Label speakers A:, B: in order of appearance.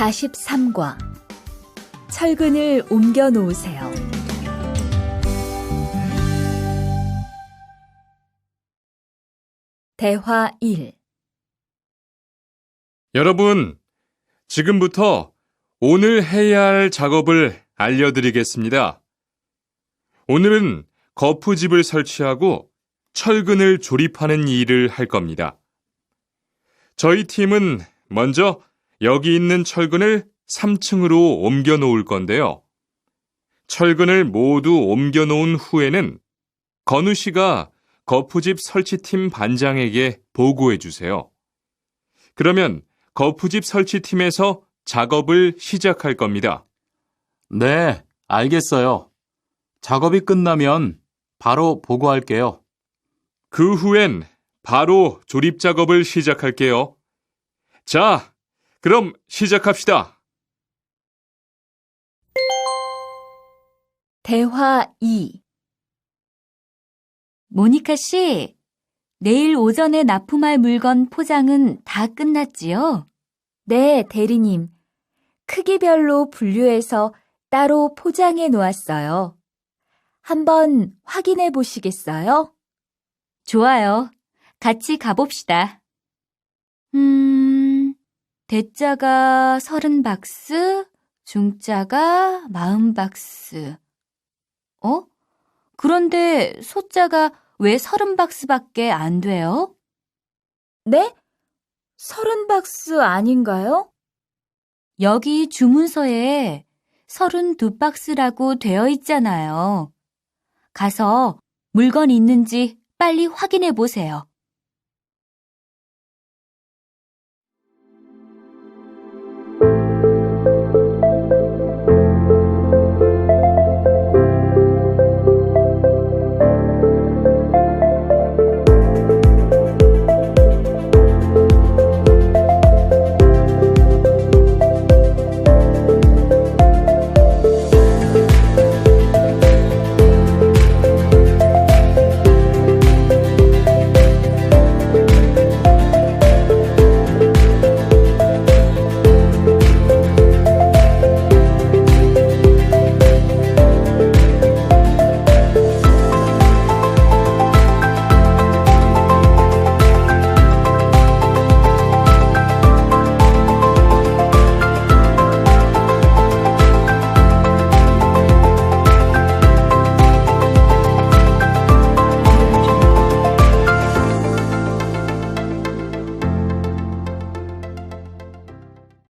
A: 43과 철근을 옮겨 놓으세요. 대화 1
B: 여러분, 지금부터 오늘 해야 할 작업을 알려드리겠습니다. 오늘은 거푸집을 설치하고 철근을 조립하는 일을 할 겁니다. 저희 팀은 먼저 여기 있는 철근을 3층으로 옮겨 놓을 건데요. 철근을 모두 옮겨 놓은 후에는 건우 씨가 거푸집 설치팀 반장에게 보고해 주세요. 그러면 거푸집 설치팀에서 작업을 시작할 겁니다.
C: 네, 알겠어요. 작업이 끝나면 바로 보고할게요.
B: 그 후엔 바로 조립 작업을 시작할게요. 자, 그럼 시작합시다.
A: 대화 2
D: 모니카 씨, 내일 오전에 납품할 물건 포장은 다 끝났지요?
A: 네, 대리님. 크기별로 분류해서 따로 포장해 놓았어요. 한번 확인해 보시겠어요?
D: 좋아요. 같이 가봅시다. 음, 대자가 30박스, 중자가 40박스. 어? 그런데 소자가 왜 30박스밖에 안 돼요?
A: 네? 서른 박스 아닌가요?
D: 여기 주문서에 32박스라고 되어 있잖아요. 가서 물건 있는지 빨리 확인해 보세요.